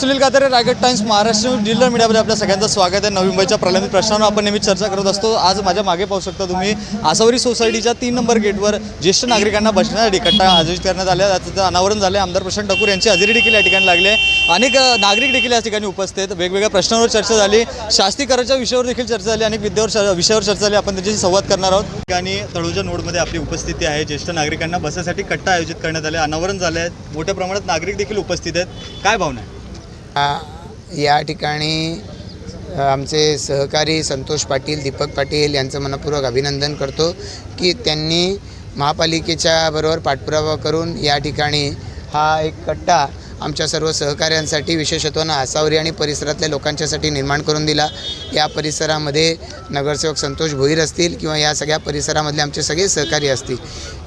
Sunil Katare Raigad Times Maharashtra digital मीडियामध्ये आपल्या सगळ्यांचं स्वागत आहे. नवी मुंबईच्या प्रलंबित प्रश्नांवर आपण नेहमी चर्चा करत असतो. आज माझ्या मागे पाहू शकता तुम्ही आसावरी सोसायटीच्या तीन नंबर गेटवर ज्येष्ठ नागरिकांना बसण्यासाठी कट्टा आयोजित करण्यात आल्या त्याचं अनावरण झाले आमदार प्रशांत ठाकूर यांची हजेरी देखील या ठिकाणी लागली आहे. अनेक नागरिक देखील या ठिकाणी उपस्थित आहेत. वेगवेगळ्या प्रश्नांवर चर्चा झाली. शास्तीकराच्या विषयावर देखील चर्चा झाली. अनेक विद्यावर विषयावर चर्चा झाली. आपण त्याच्याशी संवाद करणार आहोत. ठिकाणी तळोजा नोडमध्ये आपली उपस्थिती आहे. ज्येष्ठ नागरिकांना बसण्यासाठी कट्टा आयोजित करण्यात आले. अनावरण झाले आहे मोठ्या प्रमाणात नागरिक देखील उपस्थित आहेत. काय भावना आहे? या ठिकाणी आमचे सहकारी संतोष पाटील दीपक पाटील यांचं मनपूर्वक अभिनंदन करतो की त्यांनी महापालिकेच्या बरोबर पाठपुरावा करून या ठिकाणी हा एक कट्टा आमच्या सर्व सहकाऱ्यांसाठी विशेषत्वानं आसावरी आणि परिसरातल्या लोकांच्यासाठी निर्माण करून दिला. या परिसरामध्ये नगरसेवक संतोष भोईर असतील किंवा या सगळ्या परिसरामधले आमचे सगळे सहकारी असतील.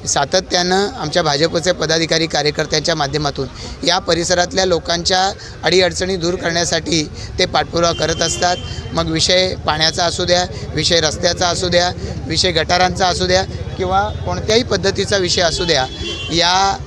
सातत्यानं आमच्या भाजपचे पदाधिकारी कार्यकर्त्यांच्या माध्यमातून या परिसरातल्या लोकांच्या अडीअडचणी दूर करण्यासाठी ते पाठपुरावा करत असतात. मग विषय पाण्याचा असू द्या विषय रस्त्याचा असू द्या विषय गटारांचा असू द्या किंवा कोणत्याही पद्धतीचा विषय असू द्या या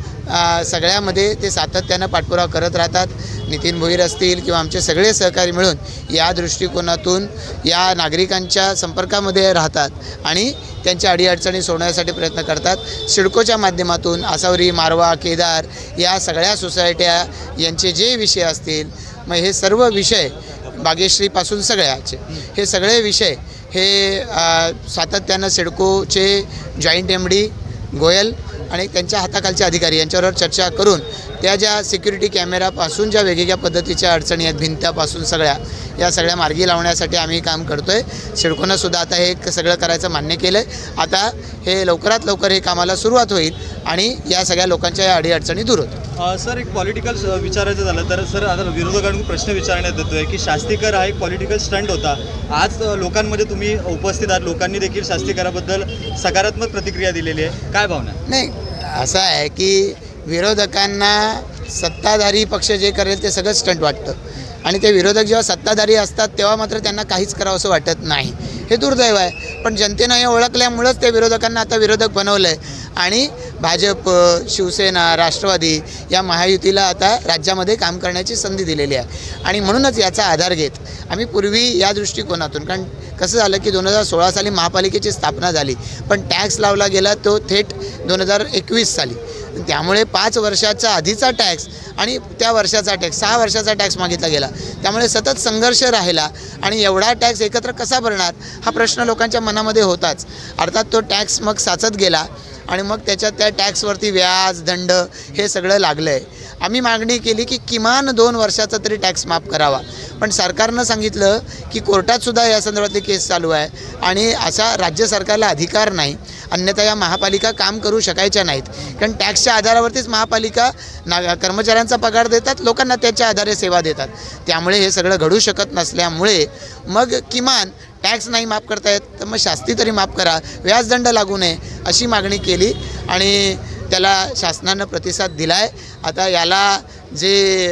सगळ्यामध्ये ते सातत्यानं पाठपुरावा करत राहतात. नितीन भोईर असतील किंवा आमचे सगळे सहकारी मिळून या दृष्टिकोनातून या नागरिकांच्या संपर्कामध्ये राहतात आणि त्यांच्या अडीअडचणी सोडवण्यासाठी प्रयत्न करतात. सिडकोच्या माध्यमातून आसावरी मारवा केदार या सगळ्या सोसायट्या यांचे जे विषय असतील मग हे सर्व विषय बागेश्रीपासून सगळ्याचे. हे सगळे विषय हे सातत्यानं सिडकोचे जॉईंट एम डी गोयल आणि त्यांच्या हाताखालचे अधिकारी यांच्याबरोबर चर्चा करून त्या ज्या सिक्युरिटी कॅमेरापासून ज्या वेगवेगळ्या पद्धतीच्या अडचणी आहेत भिंत्यापासून सगळ्या या सगळ्या मार्गी लावण्यासाठी आम्ही काम करतो आहे सिडकोनं सुद्धा आता हे सगळं करायचं मान्य केलं आहे आता हे लवकरात लवकर हे कामाला सुरुवात होईल आणि या सगळ्या लोकांच्या या अडीअडचणी दूर होतील. सर एक पॉलिटिकल विचारायचं झालं तर सर आता विरोधकांकडून प्रश्न विचारण्यात येतोय की शास्तीकर हा एक पॉलिटिकल स्टंट होता. आज लोकांमध्ये तुम्ही उपस्थित आहात. लोकांनी देखील शास्तीकराबद्दल सकारात्मक प्रतिक्रिया दिलेली आहे. काय भावना? आहे? नाही असं आहे की विरोधकांना सत्ताधारी पक्ष जे करेल ते सगळं स्टंट वाटतं. आणि ते विरोधक जेव्हा सत्ताधारी असतात तेव्हा मात्र त्यांना काहीच करावं असं वाटत नाही. हे दुर्दैव आहे. पण जनतेनं हे ओळखल्यामुळंच ते विरोधकांना आता विरोधक बनवलं आहे आणि भाजप शिवसेना राष्ट्रवादी या महायुतीला आता राज्यामध्ये काम करण्याची संधी दिलेली आहे. आणि म्हणूनच याचा आधार घेत आम्ही पूर्वी या दृष्टिकोनातून कारण कसं झालं की दोन हजार सोळा साली महापालिकेची स्थापना झाली पण टॅक्स लावला गेला तो थेट दोन हजार एकवीस साली. त्यामुळे पाच वर्षाचा आधीचा टॅक्स आणि त्या वर्षाचा टॅक्स सहा वर्षाचा टॅक्स मागितला गेला. त्यामुळे सतत संघर्ष राहिला आणि एवढा टॅक्स एकत्र कसा भरणार हा प्रश्न लोकांच्या मनामध्ये होताच. अर्थात तो टॅक्स मग साचत गेला आणि मग त्याच्यात त्या टॅक्सवरती व्याज दंड हे सगळं लागलं आहे आम्ही मागणी केली की किमान दोन वर्षाचा तरी टॅक्स माफ करावा. पण सरकारनं सांगितलं की कोर्टातसुद्धा या संदर्भातली केस चालू आहे आणि असा राज्य सरकारला अधिकार नाही. अन्यथा या महापालिका काम करू शकायच्या नाहीत. कारण टॅक्सच्या आधारावरतीच महापालिका ना कर्मचाऱ्यांचा पगार देतात लोकांना त्याच्या आधारे सेवा देतात. त्यामुळे हे सगळं घडू शकत नसल्यामुळे मग किमान टॅक्स नाही माफ करता येत तर मग शास्ती तरी माफ करा व्याजदंड लागू नये अशी मागणी केली. आणि त्याला शासनानं प्रतिसाद दिला आहे आता याला जे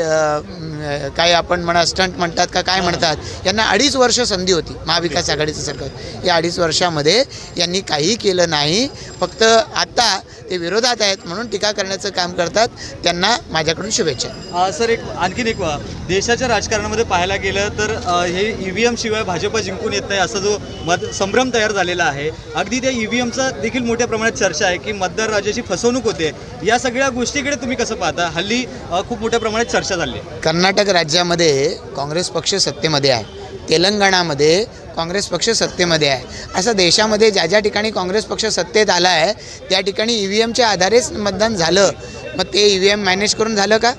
काय आपण म्हणा स्टंट म्हणतात का काय म्हणतात यांना अडीच वर्ष संधी होती महाविकास आघाडीचं सरकार. या अडीच वर्षामध्ये यांनी काही केलं नाही. फक्त आता ते विरोधात आहेत म्हणून टीका करण्याचं काम करतात. त्यांना माझ्याकडून शुभेच्छा. सर एक आणखीन एक वा- देशाच्या राजकारणामध्ये पाहायला गेलं तर हे ई व्ही एम शिवाय भाजप जिंकून येत नाही असा जो मत संभ्रम तयार झालेला आहे. अगदी त्या ई व्ही एमचा देखील मोठ्या प्रमाणात चर्चा आहे की मतदार राजाची फसवणूक होते. या सगळ्या गोष्टीकडे तुम्ही कसं पाहता? हल्ली खूप मोठ्या प्रमाणात चर्चा झाली. आहे कर्नाटक राज्यामध्ये काँग्रेस पक्ष सत्तेमध्ये आहे. तेलंगणामध्ये काँग्रेस पक्ष सत्तेमध्ये आहे. असं देशामध्ये ज्या ज्या ठिकाणी काँग्रेस पक्ष सत्तेत आला आहे त्या ठिकाणी ई व्ही एमच्या आधारेच मतदान झालं. मग ते ई व्ही एम मॅनेज करून झालं का?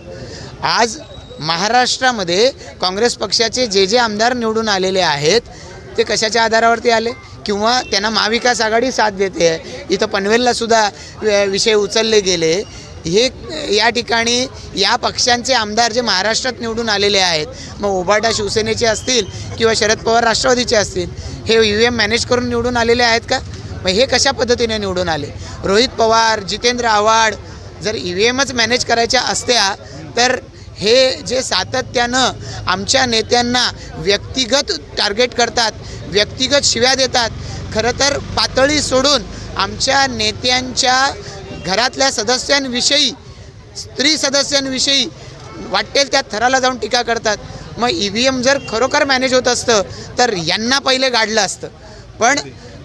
आज महाराष्ट्रामध्ये काँग्रेस पक्षाचे जे जे आमदार निवडून आलेले आहेत ते कशाच्या आधारावरती आले? किंवा त्यांना महाविकास आघाडी साथ देते? आहे इथं पनवेलला सुद्धा वि- विषय उचलले गेले. हे या ठिकाणी या पक्षांचे आमदार जे महाराष्ट्रात निवडून आलेले आहेत मग ओबाडा शिवसेनेचे असतील किंवा शरद पवार राष्ट्रवादीचे असतील हे यू व्ही एम मॅनेज करून निवडून आलेले आहेत का? मग हे कशा पद्धतीने निवडून आले? रोहित पवार जितेंद्र आव्हाड जर ई व्ही एमच मॅनेज करायच्या असत्या तर हे जे सातत्यानं आमच्या नेत्यांना व्यक्तिगत टार्गेट करतात व्यक्तिगत शिव्या देतात खरं तर पातळी सोडून आमच्या नेत्यांच्या घरातल्या सदस्यांविषयी स्त्री सदस्यांविषयी वाटेल त्या थराला जाऊन टीका करतात. मग ई व्ही एम जर खरोखर मॅनेज होत असतं तर यांना पहिले गाडलं असतं. पण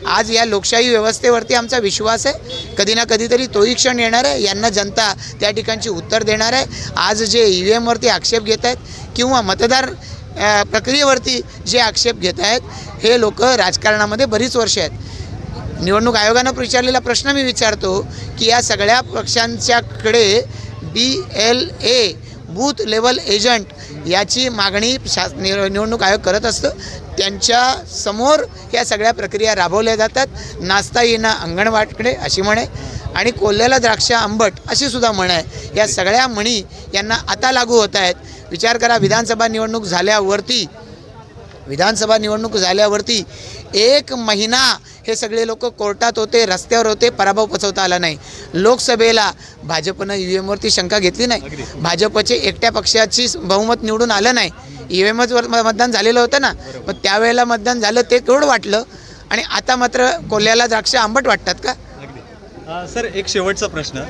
आज या लोकशाही व्यवस्थेवरती आमचा विश्वास आहे. कधी ना कधीतरी तोही क्षण येणार आहे. यांना जनता त्या ठिकाणची उत्तर देणार आहे. आज जे ई व्ही एमवरती आक्षेप घेत आहेत किंवा मतदार प्रक्रियेवरती जे आक्षेप घेत आहेत हे लोक राजकारणामध्ये बरीच वर्ष आहेत. निवडणूक आयोगानं विचारलेला प्रश्न मी विचारतो की या सगळ्या पक्षांच्याकडे B L A booth level agent याची मागणी शास निव- निवडणूक आयोग करत असतं. त्यांच्यासमोर या सगळ्या प्रक्रिया राबवल्या जातात. नाचता येणं अंगणवाडकडे अशी म्हणे. आणि कोल्ह्याला द्राक्ष आंबट अशी सुद्धा म्हण. आहे या सगळ्या म्हणी यांना आता लागू होत आहेत. विचार करा विधानसभा निवडणूक झाल्यावरती विधानसभा निवडणूक झाल्यावरती एक महिना हे सगळे लोक कोर्टात होते रस्त्यावर होते पराभव पचवता आला नाही. लोकसभेला भाजपनं ई व्ही एमवरती शंका घेतली नाही. भाजपचे एकट्या पक्षाची बहुमत निवडून आलं नाही. ई व्ही एमवर मतदान झालेलं होतं ना. मग त्यावेळेला मतदान झालं ते केवढं वाटलं. आणि आता मात्र कोल्ह्याला द्राक्ष आंबट वाटतात का? सर एक शेवटचा प्रश्न.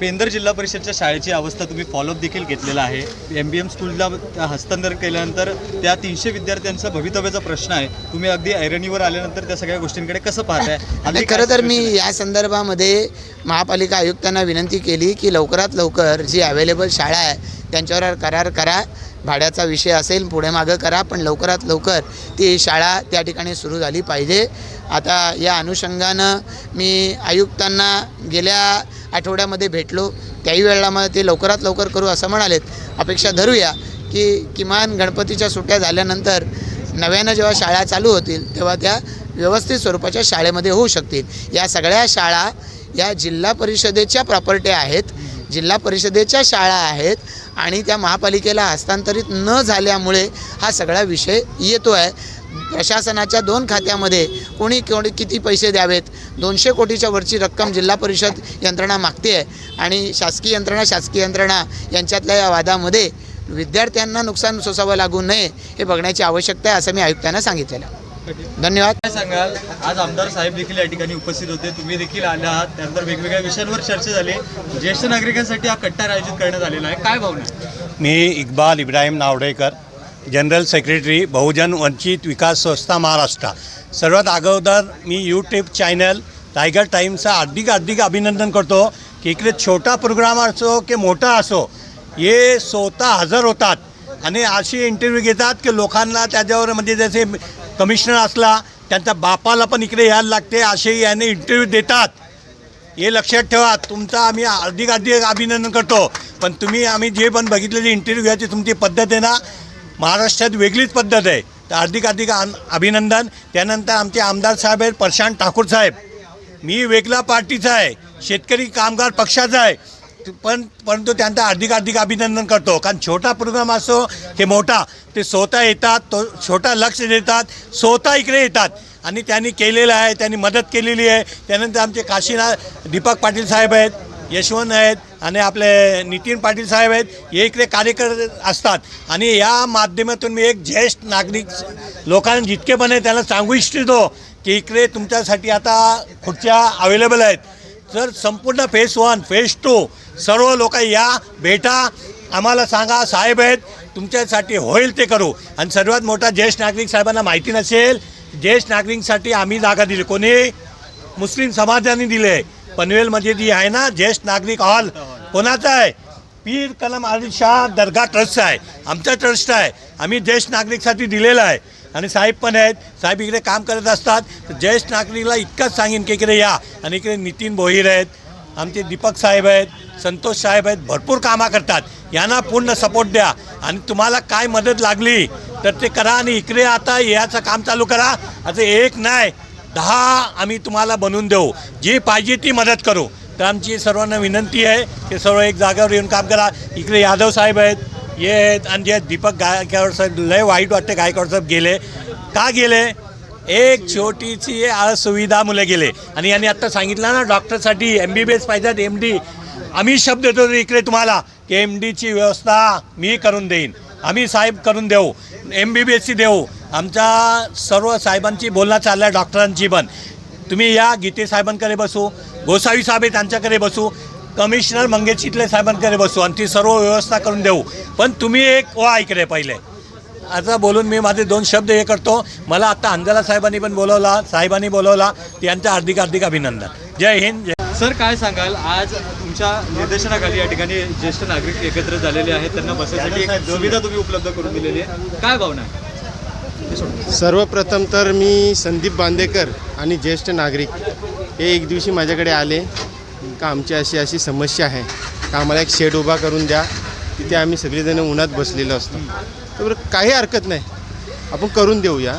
पेंदर जिल्हा परिषदच्या शाळेची अवस्था तुम्ही फॉलोअप देखील घेतलेला आहे. एम बी एम स्कूलला हस्तांतरण केल्यानंतर त्या तीनशे विद्यार्थ्यांचा भवितव्याचा प्रश्न आहे. तुम्ही अगदी ऐरणीवर आल्यानंतर त्या सगळ्या गोष्टींकडे कसं पाहताय? आणि खरं तर मी? या संदर्भामध्ये महापालिका आयुक्तांना विनंती केली की लवकरात लवकर जी अवेलेबल शाळा आहे त्यांच्यावर करार करा. भाड्याचा विषय असेल पुढे मागं करा पण लवकरात लवकर ती शाळा त्या ठिकाणी सुरू झाली पाहिजे. आता या अनुषंगानं मी आयुक्तांना गेल्या आठवड्यामध्ये भेटलो त्याही वेळेला मला ते लवकरात लवकर करू असं म्हणालेत. अपेक्षा धरूया की किमान गणपतीच्या सुट्ट्या झाल्यानंतर नव्यानं जेव्हा शाळा चालू होतील तेव्हा त्या व्यवस्थित स्वरूपाच्या शाळेमध्ये होऊ शकतील. या सगळ्या शाळा या जिल्हा परिषदेच्या प्रॉपर्ट्या आहेत जिल्हा परिषदेच्या शाळा आहेत आणि त्या महापालिकेला हस्तांतरित न झाल्यामुळे हा सगळा विषय येतो आहे प्रशासनाच्या दोन खात्यामध्ये कोणी कोणी किती पैसे द्यावेत दोनशे कोटीच्या वरची रक्कम जिल्हा परिषद यंत्रणा मागते आहे. आणि शासकीय यंत्रणा शासकीय यंत्रणा यांच्यातल्या या वादामध्ये विद्यार्थ्यांना नुकसान सोसावं लागू नये हे बघण्याची आवश्यकता आहे असं मी आयुक्तांना सांगितलेलं आहे. धन्यवाद. काय सांगाल? आज आमदार साहेब देखील या ठिकाणी उपस्थित होते. तुम्ही देखील आले आहात. त्यानंतर वेगवेगळ्या विषयांवर चर्चा झाली. ज्येष्ठ नागरिकांसाठी हा कट्टा आयोजित करण्यात आलेला आहे. काय भावना? मी Iqbal Ibrahim नावडेकर. General secretary Bahujan Vanchit Vikas Sanstha Maharashtra. सर्वात अगोदर मी यूट्यूब चॅनल टायगर टाईम्सचं हार्दिक हार्दिक अभिनंदन करतो की इकडे छोटा प्रोग्राम असो की मोठा असो हे स्वतः हजर होतात. आणि अशी इंटरव्ह्यू घेतात की लोकांना त्याच्यावर म्हणजे जसे कमिशनर असला त्यांच्या बापाला पण इकडे यायला लागते असे याने इंटरव्ह्यू देतात. हे लक्षात ठेवा तुमचा आम्ही अधिक अधिक अभिनंदन करतो. पण तुम्ही आम्ही जे पण बघितलेली इंटरव्ह्यू घ्यायची तुमची पद्धत आहे ना महाराष्ट्रात वेगळीच पद्धत आहे. तर हार्दिक हार्दिक अभिनंदन. त्यानंतर आमचे आमदार साहेब आहेत प्रशांत ठाकूर साहेब. मी वेगळा पार्टीचा आहे शेतकरी कामगार पक्षाचा आहे. पण परंतु त्यांचं अधिक हार्दिक अभिनंदन करतो. कारण छोटा प्रोग्राम असो हे मोठा ते स्वतः येतात तो छोटा लक्ष देतात स्वतः इकडे येतात. आणि त्यांनी केलेलं आहे त्यांनी मदत केलेली आहे. त्यानंतर आमचे काशीनाथ दीपक पाटील साहेब आहेत. यशवंत आहेत आणि आपले नितीन पाटील साहेब आहेत हे इकडे कार्यकर्ते असतात. आणि या माध्यमातून मी एक ज्येष्ठ नागरिक लोकांना जितके पण आहे त्यांना सांगू इच्छितो की इकडे तुमच्यासाठी आता खुर्च्या अवेलेबल आहेत. तर संपूर्ण phase one face to serve लोक या भेटा आम्हाला सांगा साहेब आहेत तुमच्यासाठी होईल ते करू. आणि सर्वात मोठा ज्येष्ठ नागरिक साहेबांना माहिती नसेल ज्येष्ठ नागरिकांसाठी आम्ही जागा दिली. कोणी? मुस्लिम समाजाने दिले पनवेलमध्ये जी आहे ना ज्येष्ठ नागरिक हॉल कोणाचा आहे? पीर कलम आली शाह दर्गा ट्रस्ट आहे. आमचा ट्रस्ट आहे. आम्ही ज्येष्ठ नागरिकसाठी दिलेला आहे. आणि साहेब पण आहेत. साहेब इकडे काम करत असतात. तर ज्येष्ठ नागरिकला इतकंच सांगेन की इकडे या. आणि इकडे नितीन भोईर आहेत. आमचे दीपक साहेब आहेत. संतोष साहेब आहेत. भरपूर कामं करतात. यांना पूर्ण सपोर्ट द्या. आणि तुम्हाला काय मदत लागली तर ते करा आणि इकडे आता याचं काम चालू करा. असं एक नाही. दहा आम्ही तुम्हाला बनवून देऊ. जी पाहिजे ती मदत करू. तर आमची सर्वांना विनंती आहे की सर्व एक जागेवर येऊन काम करा. इकडे यादव साहेब आहेत हे आहेत आणि जे दीपक गायकवाड साहेब लय वाईट वाटते गायकवाड साहेब गेले. का गेले? एक छोटीशी असुविधा मुलं गेले. आणि यांनी आत्ता सांगितलं ना डॉक्टरसाठी एम बी बी एस पाहिजेत एम डी आम्ही शब्द देतो इकडे तुम्हाला की एम डीची व्यवस्था मी करून देईन. आम्ही साहेब करून देऊ. एम बी बी एसची देऊ. आमच्या सर्व साहेबांची बोलणं चाललं आहे डॉक्टरांची पण. तुम्ही या गीते साहेबांकडे बसू गोसावी साहेब आहे त्यांच्याकडे बसू कमिशनर मंगेशीतले साहेबांकडे बसू आणि ती सर्व व्यवस्था करून देऊ. पण तुम्ही एक वा ऐकले पहिले. आता बोलून मी माझे दोन शब्द हे करतो. मला आता अंजला साहेबांनी पण बोलवला साहेबांनी बोलवला. यांचं हार्दिक हार्दिक अभिनंदन. जय हिंद जय सर काय सांगाल? आज तुमच्या निर्देशनाखाली या ठिकाणी ज्येष्ठ नागरिक एकत्र झालेले आहेत. त्यांना बसण्यासाठी एक सुविधा तुम्ही उपलब्ध करून दिलेली आहे. काय भावना आहे? सर्वप्रथम तर मी संदीप बांदेकर आणि ज्येष्ठ नागरिक हे एक दिवशी माझ्याकडे आले. का आमची अशी अशी समस्या आहे. का आम्हाला एक शेड उभा करून द्या. तिथे आम्ही सगळेजण उन्हात बसलेलो असतो. तर बरं काही हरकत नाही. आपण करून देऊया.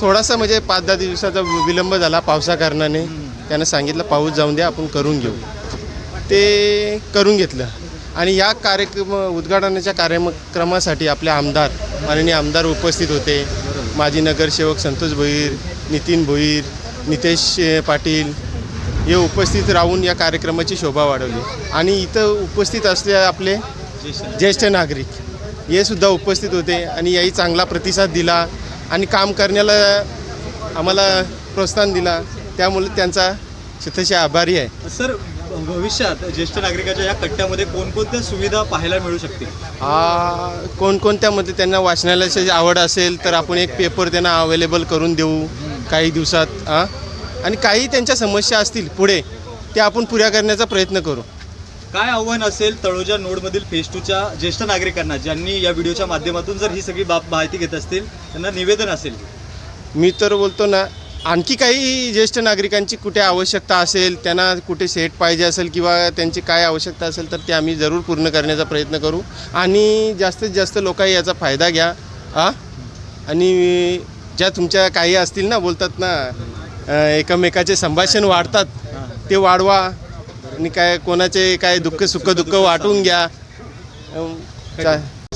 थोडासा म्हणजे पाच दहा दिवसाचा विलंब झाला पावसा कारणाने. त्यानं सांगितलं पाऊस जाऊन द्या आपण करून घेऊ. ते करून घेतलं. आणि या कार्यक्रम उद्घाटनाच्या कार्यक्रमासाठी आपले आमदार माननीय आमदार उपस्थित होते. माजी नगरसेवक संतोष भोईर नितीन भोईर नितेश पाटील हे उपस्थित राहून या कार्यक्रमाची शोभा वाढवली. आणि इथं उपस्थित असले आपले ज्येष्ठ नागरिक हे सुद्धा उपस्थित होते आणि याही चांगला प्रतिसाद दिला आणि काम करण्याला आम्हाला प्रोत्साहन दिला. त्यामुळे त्यांचा शतशे आभारी आहे. सर भविष्यात ज्येष्ठ नागरिकाच्या या कट्ट्यामध्ये कोणकोणत्या सुविधा पाहायला मिळू शकतील? कोणकोणत्यामध्ये त्यांना वाचनालयाची आवड असेल तर आपण एक पेपर त्यांना अवेलेबल करून देऊ काही दिवसात आ? आणि काही त्यांच्या समस्या असतील पुढे त्या आपण पुऱ्या करण्याचा प्रयत्न करू. काय आव्हान असेल तळोजा नोडमधील फेज टूच्या ज्येष्ठ नागरिकांना ज्यांनी या व्हिडिओच्या माध्यमातून जर ही सगळी बाब माहिती घेत असतील त्यांना निवेदन असेल? मी तर बोलतो ना आणखी काही ज्येष्ठ नागरिकांची कुठे आवश्यकता असेल त्यांना कुठे सेट पाहिजे असेल किंवा त्यांची काय आवश्यकता असेल तर ते आम्ही जरूर पूर्ण करण्याचा प्रयत्न करू. आणि जास्तीत जास्त लोकांनी याचा फायदा घ्या. आ आणि ज्या तुमच्या काही असतील ना बोलतात ना एकमेकाचे संभाषण वाढतात ते वाढवा. आणि काय कोणाचे काय दुःख सुख दुःख वाटून घ्या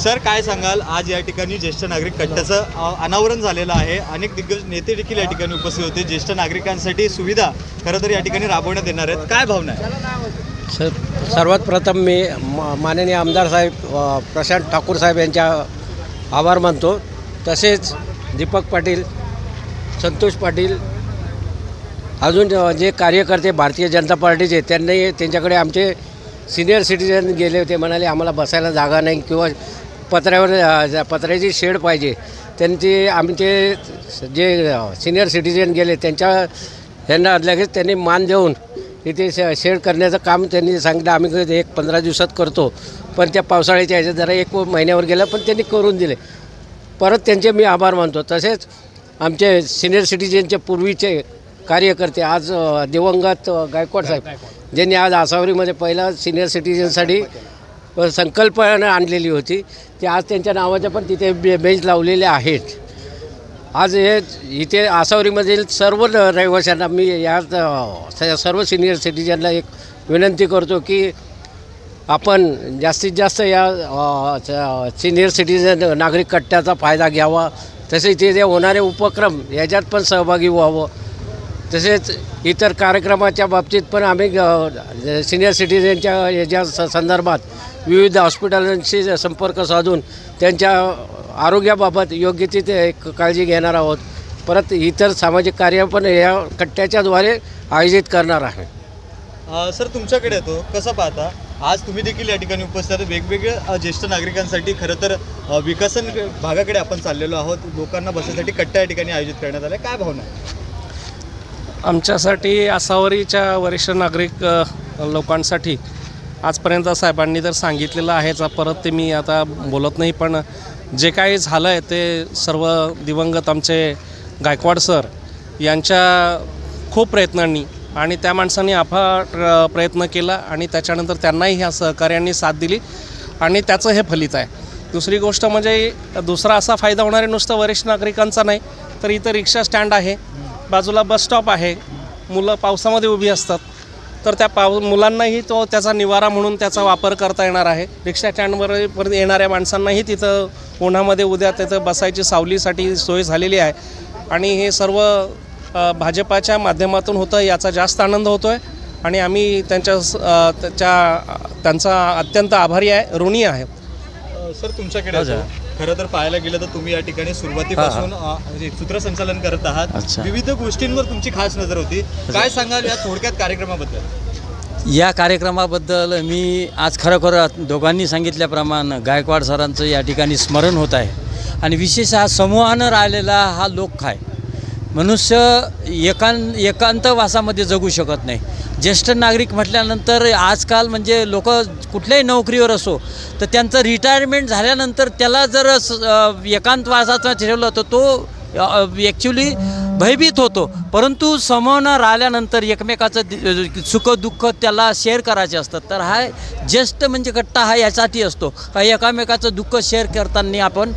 सर काय सांगाल? आज या ठिकाणी ज्येष्ठ नागरिक कट्ट्याचं अनावरण झालेलं आहे. अनेक दिग्गज नेते देखील या ठिकाणी उपस्थित होते. ज्येष्ठ नागरिकांसाठी सुविधा खरं तर या ठिकाणी राबवण्यात येणार आहेत. काय भावना आहे? सर सर्वात प्रथम मी म- माननीय आमदार साहेब प्रशांत ठाकूर साहेब यांच्या आभार मानतो. तसेच दीपक पाटील संतोष पाटील अजून जे कार्यकर्ते भारतीय जनता पार्टीचे त्यांनी त्यांच्याकडे आमचे सिनियर सिटीजन गेले होते म्हणाले आम्हाला बसायला जागा नाही किंवा पत्र्यावर पत्र्याची शेड पाहिजे त्यांची आमचे जे सिनियर सिटीजन गेले त्यांच्या यांना लगेच त्यांनी मान देऊन इथे शे शेड करण्याचं काम त्यांनी सांगितलं. आम्ही एक पंधरा दिवसात करतो पण त्या पावसाळ्याच्या ह्याच्यात जरा एक महिन्यावर गेलं पण त्यांनी करून दिले. परत त्यांचे मी आभार मानतो. तसेच आमचे सिनियर सिटीजनचे पूर्वीचे कार्यकर्ते आज दिवंगत गायकवाड साहेब ज्यांनी आज आसावरीमध्ये पहिला सिनियर सिटीजनसाठी संकल्पना आणलेली होती. ते आज त्यांच्या नावाच्या पण तिथे बे बेंच लावलेले आहेत. आज हे इथे आसावरीमधील सर्व रहिवाशांना मी या सर्व सिनियर सिटीजनला एक विनंती करतो की आपण जास्तीत जास्त या सिनियर सिटीजन नागरिक कट्ट्याचा फायदा घ्यावा. तसेच इथे जे होणारे उपक्रम याच्यात पण सहभागी व्हावं. तसेच इतर कार्यक्रमाच्या बाबतीत पण आम्ही सिनियर सिटीजनच्या याच्या स- संदर्भात विविध हॉस्पिटलांशी संपर्क साधून त्यांच्या आरोग्याबाबत योग्य ती ते काळजी घेणार आहोत. परत इतर सामाजिक कार्य पण या कट्ट्याच्याद्वारे आयोजित करणार आहे. सर तुमच्याकडे येतो कसं पाहता? आज तुम्ही देखील या ठिकाणी उपस्थित वेगवेगळ्या ज्येष्ठ नागरिकांसाठी खरं तर विकसन भागाकडे आपण चाललेलो आहोत. लोकांना बसण्यासाठी कट्टा या ठिकाणी आयोजित करण्यात आला काय भावना आहे? आमच्यासाठी आसावरीच्या वरिष्ठ नागरिक लोकांसाठी आजपर्यंत साहेबांनी तर सांगितलेलं आहेच परत ते मी आता बोलत नाही पण जे काही झालं आहे ते सर्व दिवंगत आमचे गायकवाड सर यांच्या खूप प्रयत्नांनी आणि त्या माणसांनी अफाट प्रयत्न केला आणि त्याच्यानंतर त्यांनाही ह्या सहकार्यांनी साथ दिली आणि त्याचं हे फलित आहे. दुसरी गोष्ट म्हणजे दुसरा असा फायदा होणार आहे नुसतं वरिष्ठ नागरिकांचा नाही तर इथं रिक्षा स्टँड आहे. बाजूला बस स्टॉप आहे. मुलं पावसामध्ये उभी असतात. तर त्या पाव मुलांनाही तो त्याचा निवारा म्हणून त्याचा वापर करता येणार आहे. रिक्षा स्टँडवर परत येणाऱ्या माणसांनाही तिथं उन्हामध्ये उद्या तिथं बसायची सावलीसाठी सोय झालेली आहे. आणि हे सर्व भाजपाच्या माध्यमातून होतं याचा जास्त आनंद होतो आहे आणि आम्ही त्यांच्या त्याच्या त्यांचा अत्यंत आभारी आहे ऋणी आहे. सर तुमच्याकडे. खरं तर पाहायला गेलं तर तुम्ही या ठिकाणी सुरुवातीपासून अ, म्हणजे सूत्रसंचालन करत आहात. अच्छा. विविध गोष्टींवर तुमची खास नजर होती. काय सांगाल या थोडक्यात कार्यक्रमाबद्दल? या कार्यक्रमाबद्दल मी आज खरोखर दोघांनी सांगितल्याप्रमाणे गायकवाड सरांचं या ठिकाणी स्मरण होत आहे. आणि विशेष हा समूहानं राहिलेला हा लोक आहे. मनुष्य एकां एकांतवासामध्ये जगू शकत नाही. ज्येष्ठ नागरिक म्हटल्यानंतर आजकाल म्हणजे लोक कुठल्याही नोकरीवर असो तर त्यांचं रिटायरमेंट झाल्यानंतर त्याला जर एकांतवासाचा एकांतवासाचं ठेवलं तर तो ॲक्च्युली भयभीत होतो. परंतु समोर राहिल्यानंतर एकमेकाचं सुख सुखदुःख त्याला शेअर करायचे असतात. तर हा ज्येष्ठ म्हणजे गट्टा हा यासाठी असतो. का एकामेकाचं दुःख शेअर करताना आपण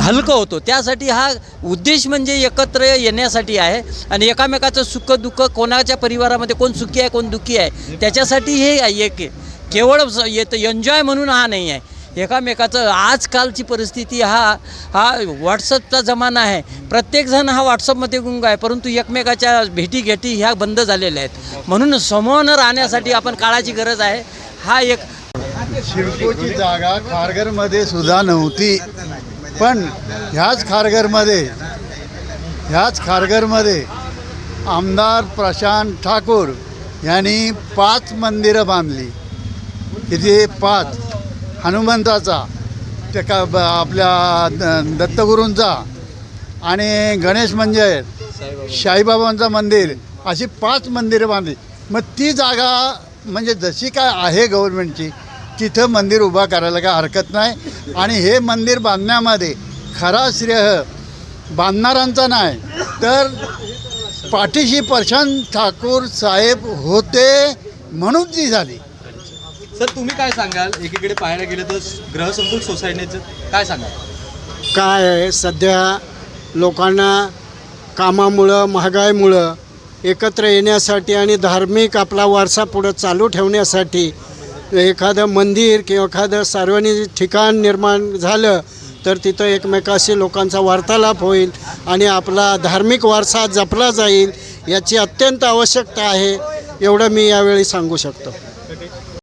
हलकं होतो. त्यासाठी हा उद्देश म्हणजे एकत्र येण्यासाठी आहे. आणि एकामेकाचं सुख दुःख कोणाच्या परिवारामध्ये कोण सुखी आहे कोण दुःखी आहे त्याच्यासाठी हे एक केवळ स- येतं एन्जॉय म्हणून हा नाही आहे. एकामेकाचं आजकालची परिस्थिती हा हा व्हॉट्सअपचा जमाना आहे. प्रत्येकजण हा व्हॉट्सअपमध्ये गुंग आहे परंतु एकमेकाच्या भेटीगाठी ह्या बंद झालेल्या आहेत. म्हणून समोर राहण्यासाठी आपण काळाची गरज आहे. हा एक शिडकोची जागा खारघरमध्ये सुद्धा नव्हती. पण ह्याच खारघरमध्ये ह्याच खारघरमध्ये आमदार प्रशांत ठाकूर यांनी पाच मंदिरं बांधली. किती? पाच. हनुमंताचा त्या का ब- आपल्या द- दत्तगुरूंचा आणि गणेश म्हणजे साईबाबांचं मंदिर अशी पाच मंदिरं बांधली. मग ती जागा म्हणजे जशी काय आहे गव्हर्नमेंटची तिथं मंदिर उभा करायला काय हरकत नाही. आणि हे मंदिर बांधण्यामध्ये खरा श्रेय बांधणाऱ्यांचा नाही. तर पाठीशी प्रशांत ठाकूर साहेब होते म्हणून ती झाली. सर तुम्ही काय सांगाल? एकीकडे पाहायला गेलं तर ग्रहसंकुल सोसायटीचं काय सांगाल? काय आहे? सध्या लोकांना कामामुळं महागाईमुळं एकत्र येण्यासाठी आणि धार्मिक आपला वारसा पुढं चालू ठेवण्यासाठी एखादं मंदिर किंवा एखादं सार्वजनिक ठिकाण निर्माण झालं तर तिथं एकमेकाशी लोकांचा वार्तालाप होईल आणि आपला धार्मिक वारसा जपला जाईल याची अत्यंत आवश्यकता आहे एवढं मी यावेळी सांगू शकतो.